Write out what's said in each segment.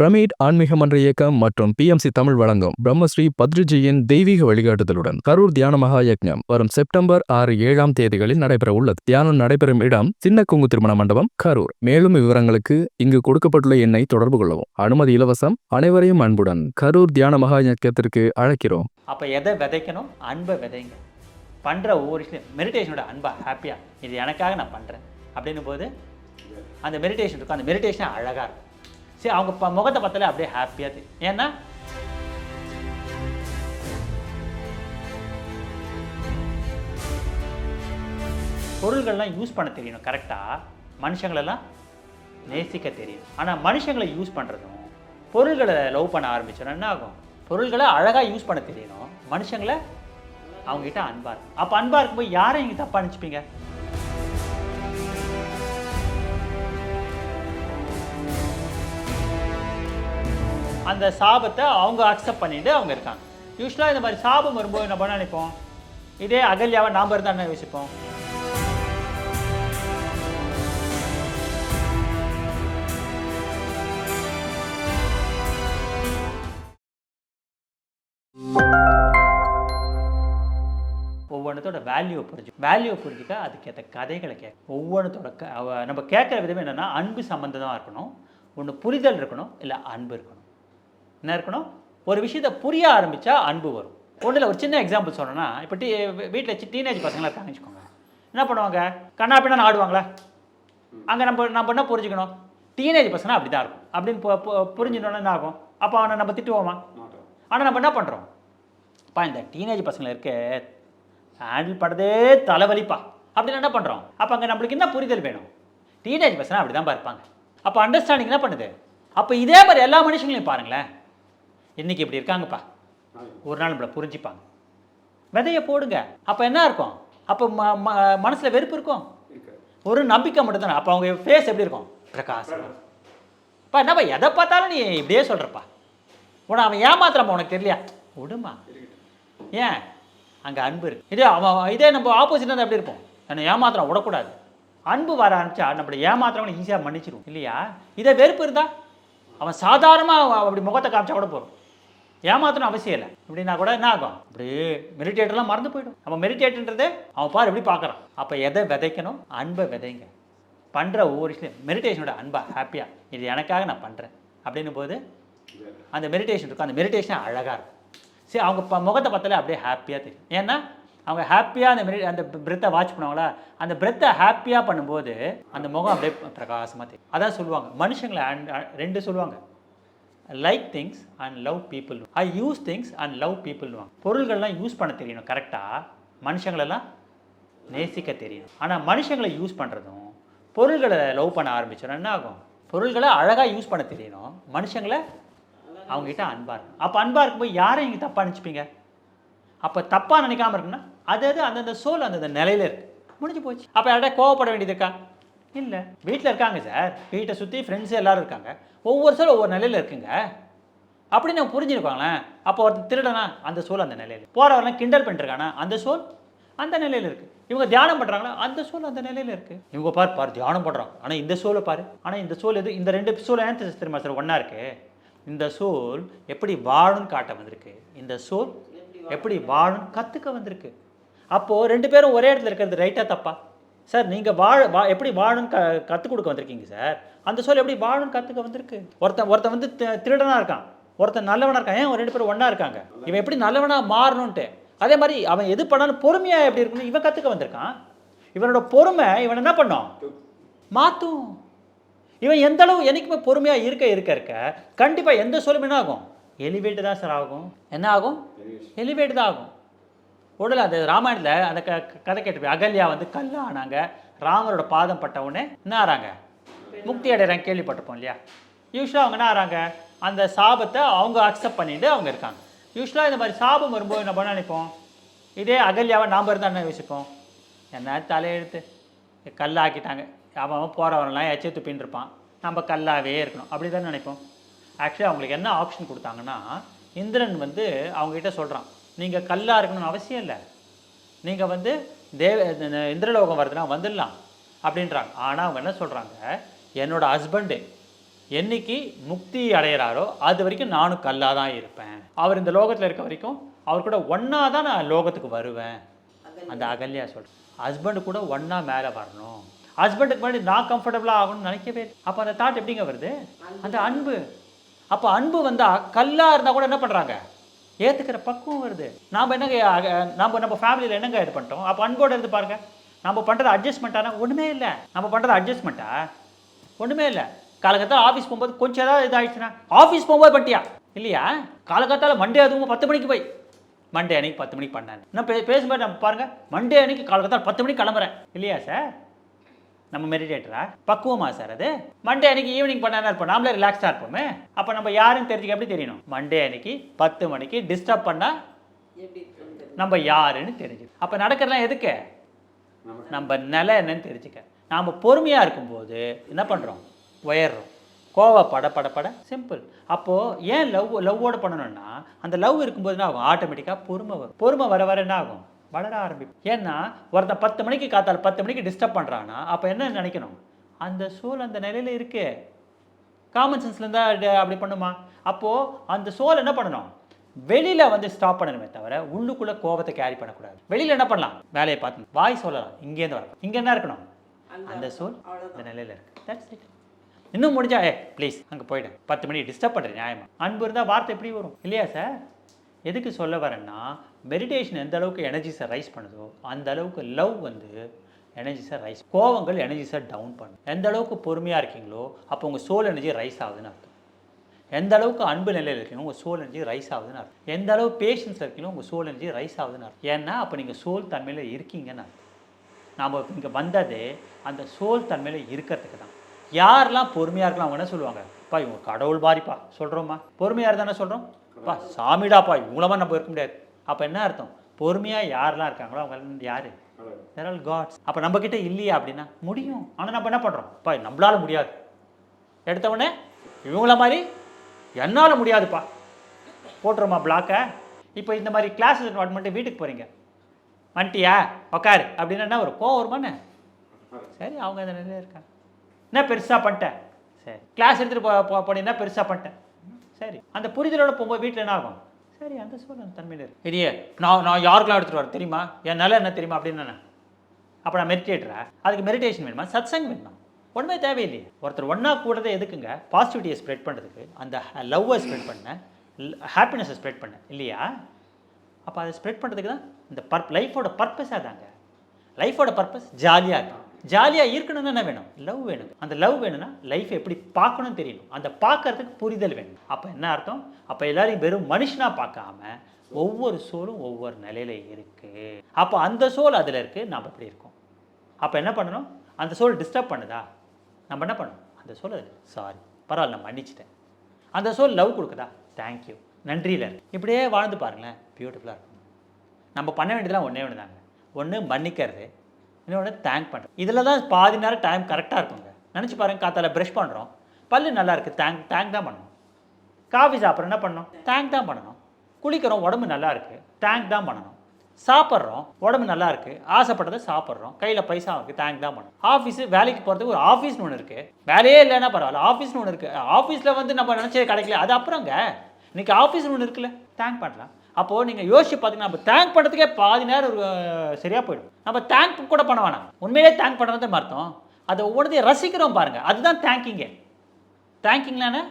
Pyramid ஆன்மீக மன்ற இயக்கம் மற்றும் பிஎம்சி தமிழ் வழங்கும் பிரம்மஸ்ரீ பத்ரிஜியின் தெய்வீக வழிகாட்டுதலுடன் கரூர் தியான மகா யக்ஞம் வரும் செப்டம்பர் ஆறு ஏழாம் தேதிகளில் நடைபெற உள்ளது தியானம் நடைபெறும் இடம் சின்ன குங்கு திருமண மண்டபம் கரூர். மேலும் விவரங்களுக்கு இங்கு கொடுக்கப்பட்டுள்ள எண்ணை தொடர்பு கொள்ளவும். அனுமதி இலவசம் அனைவரையும் அன்புடன் கரூர் தியான மகா யக்கத்திற்கு அழைக்கிறோம். அப்போ எதை விதைக்கணும்? அன்பை விதைங்க. பண்ணுற ஒவ்வொரு மெடிடேஷனோட அன்பா ஹாப்பியாக இது எனக்காக நான் பண்ணுறேன் அப்படின்னும் போது அந்த மெடிடேஷன் இருக்கும். அந்த மெடிடேஷன் அழகாக இருக்கும். சரி அவங்க ப முகத்தை பார்த்தாலே அப்படியே ஹாப்பியாக தெரியும் ஏன்னா பொருள்கள்லாம் யூஸ் பண்ண தெரியணும் கரெக்டாக மனுஷங்களெல்லாம் நேசிக்க தெரியும் ஆனால் மனுஷங்களை யூஸ் பண்ணுறதும் பொருள்களை லவ் பண்ண ஆரம்பிச்சோன்னா என்ன ஆகும்? பொருள்களை அழகாக யூஸ் பண்ண தெரியணும். மனுஷங்களை அவங்ககிட்ட அன்பாக இருக்கும் அப்போ அன்பாக இருக்கும்போது யாரை இங்கே தப்பாக நினச்சிப்பீங்க? அந்த சாபத்தை அவங்க அக்செப்ட் பண்ணிட்டு அவங்க இருக்காங்க. யூஸ்வலாக இந்த மாதிரி சாபம் வரும்போது என்ன பண்ண நினைப்போம்? இதே அகல்யாவை நாம் இருந்தால் என்ன யோசிப்போம்? ஒவ்வொன்றத்தோட வேல்யூவை புரிஞ்சு வேல்யூவை புரிஞ்சுக்க அதுக்கேற்ற கதைகளை கேட்க ஒவ்வொன்றத்தோட க நம்ம கேட்குற விதம் என்னென்னா அன்பு சம்மந்தமாக இருக்கணும் ஒன்று புரிதல் இருக்கணும் இல்லை அன்பு இருக்கணும். என்ன இருக்கணும்? ஒரு விஷயத்தை புரிய ஆரம்பித்தா அன்பு வரும். ஒன்றில் ஒரு சின்ன எக்ஸாம்பிள் சொல்லணும்னா இப்போ டீ வீட்டில் வச்சு டீனேஜ் பசங்களை இருக்காங்கன்னு வச்சுக்கோங்க. என்ன பண்ணுவாங்க? கண்ணா பின்னா ஆடுவாங்களா? அங்கே நம்ம நம்ம என்ன புரிஞ்சுக்கணும்? டீனேஜ் பசங்க அப்படி தான் இருக்கும். அப்படின்னு பு- என்ன ஆகும்? அப்போ அவனை நம்ம திட்டுவோமா? ஆனால் நம்ம என்ன பண்ணுறோம் அப்பா இந்த டீனேஜ் பசங்களை இருக்க ஹேண்டில் படுறதே தலைவலிப்பா. அப்படின்னு என்ன பண்ணுறோம் அப்போ அங்கே நம்மளுக்கு என்ன புரிதல் வேணும்? டீனேஜ் பசங்க அப்படி தான் இருப்பாங்க. அப்போ அண்டர்ஸ்டாண்டிங் என்ன பண்ணுது? அப்போ இதே மாதிரி எல்லா மனுஷங்களையும் பாருங்களேன். இன்னைக்கு இப்படி இருக்காங்கப்பா. ஒரு நாள் நம்மளை புரிஞ்சுப்பாங்க. விதைய போடுங்க. அப்போ என்ன இருக்கும்? அப்போ ம மனசில் வெறுப்பு இருக்கும்? ஒரு நம்பிக்கை மட்டும் தானே அப்போ அவங்க ஃபேஸ் எப்படி இருக்கும்? பிரகாசம். அப்பா என்னப்பா எதை பார்த்தாலும் நீ இப்படியே சொல்கிறப்பா உன அவன் ஏமாத்துறாப்பா உனக்கு தெரியலையா? விடுமா. ஏன்? அங்கே அன்பு இருக்கு. இதே அவன் இதே நம்ம ஆப்போசிட் வந்து எப்படி இருப்போம்? என்னை ஏமாத்துறான் விடக்கூடாது. அன்பு வர ஆரம்பிச்சா நம்மளை ஏமாத்துறவனை ஈஸியாக மன்னிச்சிடும் இல்லையா? இதே வெறுப்பு இருந்தா? அவன் சாதாரணமாக அப்படி முகத்தை காமிச்சா கூட போதும். ஏமாத்தணும் அவசியம் இல்லை. இப்படின்னா கூட என்ன ஆகும்? இப்படி மெடிடேட்டர்லாம் மறந்து போயிடும். நம்ம மெடிடேட்ன்றது அவன் பாரு எப்படி பார்க்குறான். அப்போ எதை விதைக்கணும்? அன்பை விதைங்க. பண்ணுற ஒவ்வொரு விஷயம் மெடிடேஷனோட அன்பா ஹாப்பியாக இது எனக்காக நான் பண்ணுறேன் அப்படின்னும் போது அந்த மெடிடேஷன் இருக்கும். அந்த மெடிடேஷன் அழகாக இருக்கும். சரி அவங்க ப முகத்தை பார்த்தாலே அப்படியே ஹாப்பியாக தெரியும். ஏன்னா அவங்க ஹாப்பியாக அந்த மெடி அந்த பிரெத்தை வாட்ச் பண்ணுவாங்களா? அந்த பிரெத்தை ஹாப்பியாக பண்ணும்போது அந்த முகம் அப்படியே பிரகாசமாக தெரியும். அதான் சொல்லுவாங்க. மனுஷங்களை ரெண்டு சொல்லுவாங்க. Like things and love people I use things and love people பொருள்கள்லாம் use பண்ண தெரியணும் கரெக்டாக மனுஷங்களெல்லாம் நேசிக்க தெரியணும். ஆனால் மனுஷங்களை யூஸ் பண்ணுறதும் பொருள்களை லவ் பண்ண ஆரம்பிச்சிடும் என்ன ஆகும்? பொருள்களை அழகாக யூஸ் பண்ண தெரியணும். மனுஷங்களை அவங்ககிட்ட அன்பாக இருக்கும் அப்போ அன்பாக இருக்கும்போது யாரை இங்கே தப்பாக நினச்சிப்பீங்க? அப்போ தப்பாக நினைக்காம இருக்குன்னா அது அது அந்தந்த சோல் அந்தந்த நிலையில இருக்கு. முடிஞ்சு போச்சு. அப்போ யார்கிட்ட கோவப்பட வேண்டியது இருக்கா? இல்லை. வீட்டில் இருக்காங்க சார். வீட்டை சுற்றி ஃப்ரெண்ட்ஸ் எல்லோரும் இருக்காங்க. ஒவ்வொரு சோல் ஒவ்வொரு நிலையில் இருக்குங்க. அப்படி நான் புரிஞ்சிருப்பாங்களேன் அப்போ ஒருத்தன் திருடனா அந்த சோல் அந்த நிலையில் போகிறவரெல்லாம் கிண்டல் பண்ணிருக்கானா? அந்த சோல் அந்த நிலையில் இருக்குது இவங்க தியானம் பண்ணுறாங்களா அந்த சோல் அந்த நிலையில் இருக்குது இவங்க பார் பார் தியானம் பண்ணுறாங்க ஆனால் இந்த சோலை பாரு. ஆனால் இந்த சோல் எது? இந்த ரெண்டு சோல் ஏன் தெரியுமா சார்? ஒன்றா இருக்குது இந்த சோல் எப்படி வாழும்னு காட்ட வந்திருக்கு? இந்த சோல் எப்படி வாழும் கற்றுக்க வந்திருக்கு? அப்போது ரெண்டு பேரும் ஒரே இடத்துல இருக்கிறது ரைட்டாக தப்பா? சார் நீங்கள் வாழ வா எப்படி வாழும் க கற்றுக் கொடுக்க வந்திருக்கீங்க சார்? அந்த சோல் எப்படி வாழும் கற்றுக்க வந்திருக்கு? ஒருத்தன் ஒருத்தன் வந்து தி- திருடனா இருக்கான். ஒருத்தன் நல்லவனா இருக்கான். ஏன் ஒரு ரெண்டு பேரும் ஒன்றா இருக்காங்க? இவன் எப்படி நல்லவனா மாறணும்ன்ட்டு. அதே மாதிரி அவன் எது பண்ணாலும் பொறுமையாக எப்படி இருக்கணும் இவன் கற்றுக்க வந்திருக்கான். இவனோட பொறுமை இவன் என்ன பண்ணும்? மாற்றும் இவன் எந்த அளவு என்னைக்குமே பொறுமையாக இருக்க இருக்க இருக்க கண்டிப்பாக எந்த சொல்லும் என்ன ஆகும்? எலிவேட்டு தான் சார் ஆகும். என்ன ஆகும்? எலிவேட்டு தான் ஆகும். உடல் அந்த ராமாயணத்தில் அந்த க கதை கேட்டு அகல்யா வந்து கல்லானாங்க ராமரோட பாதம் பட்ட உடனே என்ன ஆறாங்க முக்தி அடைகிறாங்க கேள்விப்பட்டிருப்போம் இல்லையா? யூஸ்வலாக அவங்க என்ன ஆறாங்க அந்த சாபத்தை அவங்க அக்செப்ட் பண்ணிட்டு அவங்க இருக்காங்க. யூஸ்வலாக இந்த மாதிரி சாபம் வரும்போது என்ன நினைப்போம்? இதே அகல்யாவை நாம் இருந்தால் என்ன யோசிப்போம்? என்ன தலையெழுத்து? கல்லாக்கிட்டாங்க. அவன் அவன் போகிறவன்லாம் எச்சை துப்பின்னு இருப்பான். நம்ம கல்லாவே இருக்கணும். அப்படி தான் நினைப்போம்? ஆக்சுவலி அவங்களுக்கு என்ன ஆப்ஷன் கொடுத்தாங்கன்னா இந்திரன் வந்து அவங்ககிட்ட சொல்கிறான் நீங்கள் கல்லாக இருக்கணும்னு அவசியம் இல்லை. நீங்கள் வந்து தேவ இந்திரலோகம் வருதுன்னா வந்துடலாம் அப்படின்றாங்க. ஆனால் அவங்க என்ன சொல்கிறாங்க என்னோட ஹஸ்பண்டு என்னைக்கு முக்தி அடையிறாரோ அது வரைக்கும் நானும் கல்லாக தான் இருப்பேன். அவர் இந்த லோகத்தில் இருக்க வரைக்கும் அவர் கூட ஒன்றா தான் நான் லோகத்துக்கு வருவேன். அந்த அகல்யா சொல்கிறேன் ஹஸ்பண்டு கூட ஒன்றா மேலே வரணும். ஹஸ்பண்டுக்கு முன்னாடி நான் கம்ஃபர்டபுளாக ஆகணும்னு நினைக்கவே அப்போ அந்த தாட் எப்படிங்க வருது? அந்த அன்பு. அப்போ அன்பு வந்தால் கல்லாக இருந்தால் கூட என்ன பண்ணுறாங்க ஏற்றுக்கிற பக்குவம் வருது. நாம் என்னங்க நம்ம நம்ம ஃபேமிலியில் என்னங்க இது பண்ணிட்டோம்? அப்போ அன்போடு இருந்து பாருங்க. நம்ம பண்ணுறது அட்ஜஸ்ட்மெண்ட்டானா ஒன்றுமே இல்லை. நம்ம பண்ணுறது அட்ஜஸ்ட்மெண்ட்டா ஒன்றுமே இல்லை. காலகட்டத்தில் ஆஃபீஸ் போகும்போது கொஞ்சம் ஏதாவது இதாகிடுச்சுன்னா ஆஃபீஸ் போகும்போது பண்ணிட்டியா இல்லையா? காலகட்டத்தில் மண்டே அதுவும் பத்து மணிக்கு போய். மண்டே அன்னைக்கு பத்து மணிக்கு பண்ணேன். நான் பே பேசும்போது நம்ம பாருங்க மண்டே அன்னைக்கு காலகட்டத்தில் பத்து மணிக்கு கிளம்புறேன். இல்லையா சார் நம்ம மெடிடேட்டரா பக்குவமா சார் அது? மண்டே அன்னைக்கு ஈவினிங் பண்ணா இருப்போம். நாமளே ரிலாக்ஸாக இருப்போமே. அப்போ நம்ம யாருன்னு தெரிஞ்சுக்க எப்படி தெரியணும்? மண்டே அன்னைக்கு பத்து மணிக்கு டிஸ்டர்ப் பண்ணால் நம்ம யாருன்னு தெரிஞ்சு அப்போ நடக்கிறதுலாம் எதுக்கு? நம்ம நிலை என்னன்னு தெரிஞ்சுக்க. நாம் பொறுமையாக இருக்கும்போது என்ன பண்ணுறோம் உயர்றோம். கோவப்பட பட பட சிம்பிள் அப்போது ஏன் லவ் லவ்வோட பண்ணணும்னா அந்த லவ் இருக்கும்போது என்ன ஆகும்? ஆட்டோமேட்டிக்காக பொறுமை வரும். பொறுமை வர வர என்ன ஆகும்? வளர ஆரம்பிக்கும் ஏன்னா ஒருத்தன் பத்து மணிக்கு காத்தால பத்து மணிக்கு டிஸ்டர்ப் பண்ணுறான்னா அப்போ என்ன நினைக்கணும்? அந்த சூழ் அந்த நிலையில் இருக்கு. காமன் சென்ஸ்ல இருந்தா அது அப்படி பண்ணுமா? அப்போது அந்த சோல் என்ன பண்ணணும்? வெளியில் வந்து ஸ்டாப் பண்ணணுமே தவிர உள்ளுக்குள்ளே கோபத்தை கேரி பண்ணக்கூடாது. வெளியில் என்ன பண்ணலாம்? வேலையை பார்த்து வாய் சொல்லலாம். இங்கேருந்து வரலாம். இங்கே என்ன இருக்கணும்? அந்த சோல் அந்த நிலையில் இருக்கு. தட்ஸ் இட் இன்னும் முடிஞ்சா ஏ ப்ளீஸ் அங்கே போயிடு. பத்து மணி டிஸ்டர்ப் பண்ணுறேன் நியாயமா? அன்பு இருந்தால் வார்த்தை எப்படி வரும்? இல்லையா சார் எதுக்கு சொல்ல வரேன்னா மெடிடேஷன் எந்த அளவுக்கு எனர்ஜிஸை ரைஸ் பண்ணுதோ அந்த அளவுக்கு லவ் வந்து எனர்ஜிஸை ரைஸ் கோவங்கள் எனர்ஜிஸை டவுன் பண்ணும். எந்த அளவுக்கு பொறுமையாக இருக்கீங்களோ அப்போ உங்கள் சோல் எனர்ஜி ரைஸ் ஆகுதுன்னு அர்த்தம். எந்த அளவுக்கு அன்பு நிலையில் இருக்கீங்களோ உங்கள் சோல் எனர்ஜி ரைஸ் ஆகுதுன்னு அர்த்தம். எந்த அளவு பேஷன்ஸ் இருக்கீங்களோ உங்கள் சோல் எனர்ஜி ரைஸ் ஆகுதுன்னு அர்த்தம். ஏன்னா அப்போ நீங்கள் சோல் தன்மையில் இருக்கீங்கன்னு அர்த்தம். நாம் இங்கே வந்ததே அந்த சோல் தன்மையில் இருக்கிறதுக்கு தான். யாரெல்லாம் பொறுமையாக இருக்கலாம் அவங்க என்ன சொல்லுவாங்க? இப்போ இவங்க கடவுள் பாரிப்பா சொல்கிறோமா பொறுமையாக இருந்தானே சொல்கிறோம் பா சாமிடாப்பா இவங்களமா நம்ம இருக்க முடியாது. அப்போ என்ன அர்த்தம்? பொறுமையாக யாரெல்லாம் இருக்காங்களோ அவங்க யார்? தேர் ஆல் காட்ஸ் அப்போ நம்மக்கிட்ட இல்லையா அப்படின்னா முடியும். ஆனால் நம்ம என்ன பண்ணுறோம் பா நம்மளால முடியாது. எடுத்த உடனே இவங்கள மாதிரி என்னால் முடியாதுப்பா. போட்டுருமா பிளாக்கை இப்போ இந்த மாதிரி கிளாஸ் மட்டும் வீட்டுக்கு போகிறீங்க வந்துட்டியா? உக்காரு. அப்படின்னா என்ன வரும்? கோவம் வருமாண்ணே சரி அவங்க அந்த நிலையில் இருக்காங்க. என்ன பெருசாக பண்ணிட்டேன்? சரி கிளாஸ் எடுத்துகிட்டு போ போனீங்கன்னா பெருசாக பண்ணிட்டேன். சரி. அந்த புரிதலோட போகும்போது வீட்டில் என்ன ஆகும்? சரி அந்த சூழல் அந்த தன்மையில் இருக்கு. நான் நான் யாருக்கெல்லாம் எடுத்துகிட்டு வரேன் தெரியுமா? என் நிலை என்ன தெரியுமா அப்படின்னு நான் அப்போ நான் மெடிடேட்டரா அதுக்கு மெடிடேஷன் வேணுமா? சத்சங் வேணுமா? ஒன்றுமே தேவையில்லையே. ஒருத்தர் ஒன்றா கூடதே எதுக்குங்க? பாசிட்டிவிட்டியை ஸ்ப்ரெட் பண்ணுறதுக்கு அந்த லவ்வை ஸ்ப்ரெட் பண்ண ஹாப்பினஸை ஸ்ப்ரெட் பண்ண இல்லையா? அப்போ அதை ஸ்ப்ரெட் பண்ணுறதுக்கு தான் இந்த பர்ப் லைஃபோட பர்பஸாக தாங்க. லைஃபோட பர்பஸ் ஜாலியாக இருக்கும். ஜாலியாக இருக்கணும்னு என்ன வேணும்? லவ் வேணும் அந்த லவ் வேணும்னா லைஃப் எப்படி பார்க்கணும்னு தெரியணும். அந்த பார்க்கறதுக்கு புரிதல் வேணும். அப்போ என்ன அர்த்தம்? அப்போ எல்லாரையும் வெறும் மனுஷனாக பார்க்காம ஒவ்வொரு சோலும் ஒவ்வொரு நிலையில இருக்குது அப்போ அந்த சோல் அதில் இருக்குது நம்ம இப்படி இருக்கோம். அப்போ என்ன பண்ணணும்? அந்த சோல் டிஸ்டர்ப் பண்ணுதா? நம்ம என்ன பண்ணணும்? அந்த சோல் சாரி பரவாயில்ல நான் மன்னிச்சிட்டேன். அந்த சோல் லவ் கொடுக்குதா? தேங்க்யூ நன்றியில் இப்படியே வாழ்ந்து பாருங்களேன். பியூட்டிஃபுல்லாக இருக்கும். நம்ம பண்ண வேண்டியதெல்லாம் ஒன்றே ஒன்று தாங்க ஒன்று மன்னிக்கிறது இன்னொன்று தேங்க் பண்ணுறேன் இதில் தான் பாதி நேரம் டைம் கரெக்டாக இருக்குங்க. நினச்சி பாருங்க காத்தால் ப்ரஷ் பண்ணுறோம் பல்லு நல்லா இருக்குது தேங்க் தேங்க் தான் பண்ணணும். காஃபி சாப்பிட்றோம் என்ன பண்ணணும்? தேங்க் தான் பண்ணணும். குளிக்கிறோம் உடம்பு நல்லா இருக்குது தேங்க் தான் பண்ணணும். சாப்பிட்றோம் உடம்பு நல்லா இருக்குது ஆசைப்பட்டதை சாப்பிட்றோம். கையில் பைசா இருக்குது தேங்க் தான் பண்ணணும். ஆஃபீஸு வேலைக்கு போகிறதுக்கு ஒரு ஆஃபீஸ்னு ஒன்று இருக்குது வேலையே இல்லைன்னா பரவாயில்ல ஆஃபீஸ்னு ஒன்று இருக்குது ஆஃபீஸில் வந்து நம்ம நினச்சது கிடைக்கல. அது அப்புறங்க. இன்றைக்கி ஆஃபீஸ்னு ஒன்று இருக்குல்ல தேங்க் பண்ணலாம். அப்போது நீங்கள் யோசிச்சு பார்த்தீங்கன்னா நம்ம தேங்க் பண்ணுறதுக்கே பாதி நேரம் ஒரு சரியாக போயிடும். நம்ம தேங்க் கூட பண்ண வேணாம். உண்மையிலே தேங்க் பண்ணுறது அர்த்தம். அதை ஒவ்வொன்றதையும் ரசிக்கிறோம் பாருங்கள் அதுதான் தேங்கிங்கே தேங்க்கிங்லானே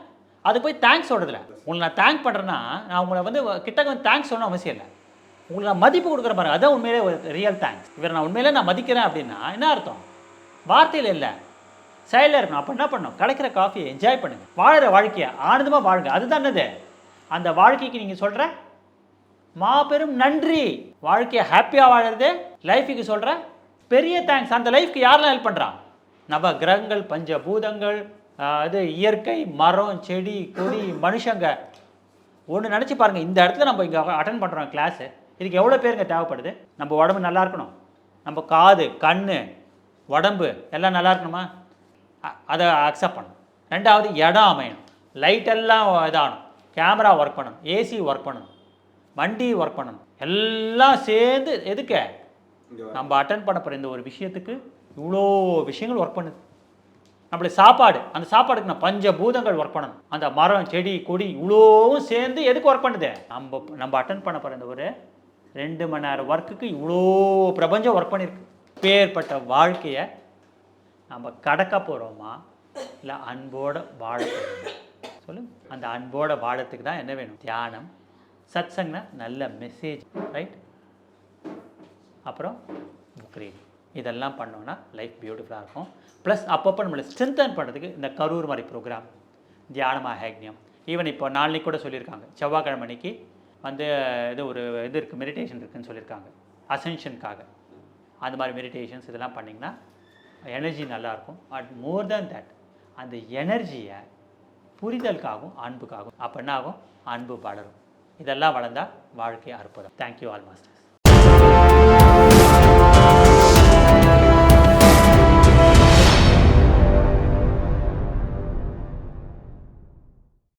அது போய் தேங்க்ஸ் சொல்கிறதில்ல உங்களை நான் தேங்க் பண்ணுறேன்னா நான் உங்களை வந்து கிட்டக்க வந்து தேங்க்ஸ் சொல்லணும் அவசியம் இல்லை. உங்களுக்கு நான் மதிப்பு கொடுக்குற பாருங்க. அதான் உண்மையிலே ஒரு ரியல் தேங்க்ஸ் இவரை நான் உண்மையிலே நான் மதிக்கிறேன் அப்படின்னா என்ன அர்த்தம்? வார்த்தையில் இல்லை. செயலில் இருக்கணும். அப்போ என்ன பண்ணணும்? கிடைக்கிற காஃபியை என்ஜாய் பண்ணுங்க. வாழ்கிற வாழ்க்கையை ஆனந்தமாக வாழுங்க. அதுதான் என்னது? அந்த வாழ்க்கைக்கு நீங்கள் சொல்கிற மாபெரும் நன்றி. வாழ்க்கையை ஹாப்பியாக வாழறது லைஃபுக்கு சொல்கிற பெரிய தேங்க்ஸ் அந்த லைஃப்க்கு யாரெல்லாம் ஹெல்ப் பண்ணுறான் நவ கிரகங்கள் பஞ்ச பூதங்கள் இது இயற்கை மரம் செடி கொடி மனுஷங்க. ஒன்று நினச்சி பாருங்கள் இந்த இடத்துல நம்ம இங்கே அட்டன் பண்ணுறோம் கிளாஸு இதுக்கு எவ்வளோ பேருங்க தேவைப்படுது? நம்ம உடம்பு நல்லா இருக்கணும். நம்ம காது கண் உடம்பு எல்லாம் நல்லா இருக்கணுமா? அதை அக்செப்ட் பண்ணணும். ரெண்டாவது இடம் அமையணும். லைட் எல்லாம் இதாகணும். கேமரா ஒர்க் பண்ணணும். ஏசி ஒர்க் பண்ணணும். வண்டி ஒர்க் பண்ணணும். எல்லாம் சேர்ந்து எதுக்கு? நம்ம அட்டன் பண்ண போகிற இந்த ஒரு விஷயத்துக்கு இவ்வளோ விஷயங்கள் ஒர்க் பண்ணுது. நம்மளுக்கு சாப்பாடு அந்த சாப்பாடுக்கு நான் பஞ்ச பூதங்கள் ஒர்க் பண்ணணும். அந்த மரம் செடி கொடி இவ்வளோவும் சேர்ந்து எதுக்கு ஒர்க் பண்ணுது? நம்ம நம்ம அட்டன் பண்ண போகிற இந்த ஒரு ரெண்டு மணி நேரம் ஒர்க்குக்கு இவ்வளோ பிரபஞ்சம் ஒர்க் பண்ணியிருக்கு பேர்பட்ட வாழ்க்கையை நம்ம கடக்க போகிறோமா இல்லை அன்போட வாழ போகிறோமா சொல்லு அந்த அன்போட வாழறதுக்கு தான் என்ன வேணும்? தியானம் சத்சங்னா நல்ல மெசேஜ் ரைட் அப்புறம் புக் இதெல்லாம் பண்ணோன்னா லைஃப் பியூட்டிஃபுல்லாக இருக்கும். ப்ளஸ் அப்பப்போ நம்மளை ஸ்ட்ரென்தன் பண்ணுறதுக்கு இந்த கரூர் மாதிரி ப்ரோக்ராம் தியானமாக ஹேக்னியம் ஈவன் இப்போ நாளைக்கு கூட சொல்லியிருக்காங்க. செவ்வாய்க்கிழமை அன்னைக்கு வந்து இது ஒரு இது இருக்குது மெடிடேஷன் இருக்குதுன்னு சொல்லியிருக்காங்க. அசென்ஷனுக்காக அந்த மாதிரி மெடிடேஷன்ஸ் இதெல்லாம் பண்ணிங்கன்னா எனர்ஜி நல்லாயிருக்கும் பட் மோர் தேன் தட் அந்த எனர்ஜியை புரிதலுக்காகவும் அன்புக்காகவும் அப்போ என்ன ஆகும்? அன்பு வளரும். இதெல்லாம் வளர்ந்தால் வாழ்க்கை அற்புதம். Thank you all master